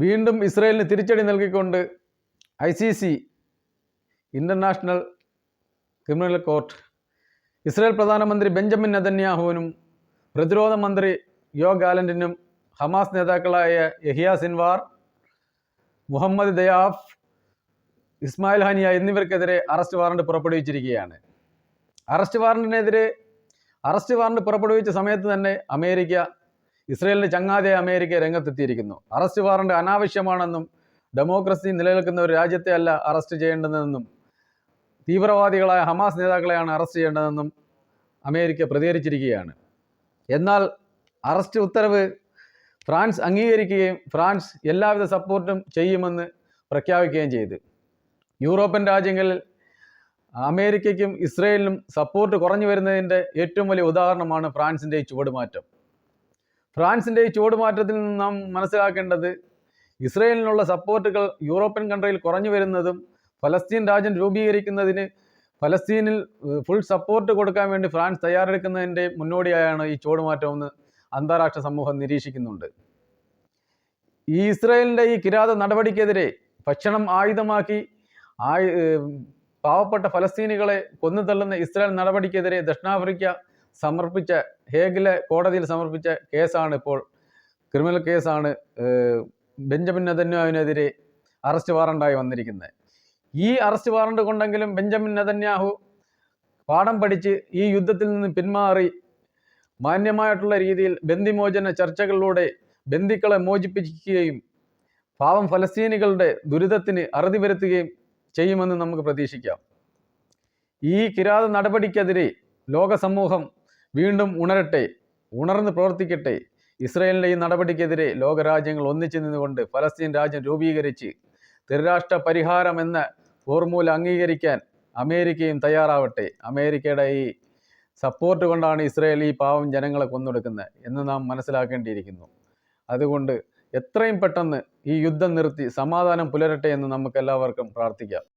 വീണ്ടും ഇസ്രയേലിന് തിരിച്ചടി നൽകിക്കൊണ്ട് I C C international criminal court Israel പ്രധാനമന്ത്രി ബെഞ്ചമിൻ നെതന്യാഹുവിനും പ്രതിരോധ മന്ത്രി യോ ഗാലന്റിനും ഹമാസ് നേതാക്കളായ Yahya Sinwar Muhammad Deif Ismail Haniyeh എന്നിവർക്കെതിരെ arrest warrant പുറപ്പെടുവിച്ചിരിക്കുകയാണ്. അറസ്റ്റ് വാറണ്ടിനെതിരെ അറസ്റ്റ് വാറണ്ട് പുറപ്പെടുവിച്ച സമയത്ത് തന്നെ അമേരിക്ക ഇസ്രയേലിന് ചങ്ങാതെ അമേരിക്ക രംഗത്തെത്തിയിരിക്കുന്നു. അറസ്റ്റ് വാറണ്ട് അനാവശ്യമാണെന്നും ഡെമോക്രസി നിലനിൽക്കുന്ന ഒരു രാജ്യത്തെ അല്ല അറസ്റ്റ് ചെയ്യേണ്ടതെന്നും തീവ്രവാദികളായ ഹമാസ് നേതാക്കളെയാണ് അറസ്റ്റ് ചെയ്യേണ്ടതെന്നും അമേരിക്ക പ്രതികരിച്ചിരിക്കുകയാണ്. എന്നാൽ അറസ്റ്റ് ഉത്തരവ് ഫ്രാൻസ് അംഗീകരിക്കുകയും ഫ്രാൻസ് എല്ലാവിധ സപ്പോർട്ടും ചെയ്യുമെന്ന് പ്രഖ്യാപിക്കുകയും ചെയ്തു. യൂറോപ്യൻ രാജ്യങ്ങളിൽ അമേരിക്കയ്ക്കും ഇസ്രയേലിനും സപ്പോർട്ട് കുറഞ്ഞു വരുന്നതിന്റെ ഏറ്റവും വലിയ ഉദാഹരണമാണ് ഫ്രാൻസിന്റെ ഈ ചുവടുമാറ്റം. ഫ്രാൻസിന്റെ ഈ ചുവടുമാറ്റത്തിൽ നിന്ന് നാം മനസ്സിലാക്കേണ്ടത് ഇസ്രയേലിനുള്ള സപ്പോർട്ടുകൾ യൂറോപ്യൻ കൺട്രിയിൽ കുറഞ്ഞു വരുന്നതും ഫലസ്തീൻ രാജ്യം രൂപീകരിക്കുന്നതിന് ഫലസ്തീനിൽ ഫുൾ സപ്പോർട്ട് കൊടുക്കാൻ വേണ്ടി ഫ്രാൻസ് തയ്യാറെടുക്കുന്നതിന്റെ മുന്നോടിയായാണ് ഈ ചുവടുമാറ്റമെന്ന് അന്താരാഷ്ട്ര സമൂഹം നിരീക്ഷിക്കുന്നുണ്ട്. ഈ ഇസ്രയേലിന്റെ ഈ കിരാത നടപടിക്കെതിരെ ഭക്ഷണം ആയുധമാക്കി ആയു പാവപ്പെട്ട ഫലസ്തീനികളെ കൊന്നു തള്ളുന്ന ഇസ്രായേൽ നടപടിക്കെതിരെ ദക്ഷിണാഫ്രിക്ക സമർപ്പിച്ച ഹേഗിലെ കോടതിയിൽ സമർപ്പിച്ച കേസാണ് ഇപ്പോൾ ക്രിമിനൽ കേസാണ് ബെഞ്ചമിൻ നെതന്യാഹുവിനെതിരെ അറസ്റ്റ് വാറണ്ടായി വന്നിരിക്കുന്നത്. ഈ അറസ്റ്റ് വാറണ്ട് കൊണ്ടെങ്കിലും ബെഞ്ചമിൻ നെതന്യാഹു പാഠം പഠിച്ച് ഈ യുദ്ധത്തിൽ നിന്ന് പിന്മാറി മാന്യമായിട്ടുള്ള രീതിയിൽ ബന്ദിമോചന ചർച്ചകളിലൂടെ ബന്ദിക്കളെ മോചിപ്പിക്കുകയും പാവം ഫലസ്തീനികളുടെ ദുരിതത്തിന് അറുതി വരുത്തുകയും ചെയ്യുമെന്ന് നമുക്ക് പ്രതീക്ഷിക്കാം. ഈ കിരാത നടപടിക്കെതിരെ ലോക സമൂഹം വീണ്ടും ഉണരട്ടെ ഉണർന്ന് പ്രവർത്തിക്കട്ടെ. ഇസ്രയേലിന്റെ ഈ നടപടിക്കെതിരെ ലോകരാജ്യങ്ങൾ ഒന്നിച്ചു നിന്നുകൊണ്ട് ഫലസ്തീൻ രാജ്യം രൂപീകരിച്ച് ത്രിരാഷ്ട്ര പരിഹാരം എന്ന ഫോർമുല അംഗീകരിക്കാൻ അമേരിക്കയും തയ്യാറാവട്ടെ. അമേരിക്കയുടെ ഈ സപ്പോർട്ട് കൊണ്ടാണ് ഇസ്രയേൽ ഈ പാവം ജനങ്ങളെ കൊന്നൊടുക്കുന്നത് എന്ന് നാം മനസ്സിലാക്കേണ്ടിയിരിക്കുന്നു. അതുകൊണ്ട് എത്രയും പെട്ടെന്ന് ഈ യുദ്ധം നിർത്തി സമാധാനം പുലരട്ടെ എന്ന് നമുക്കെല്ലാവർക്കും പ്രാർത്ഥിക്കാം.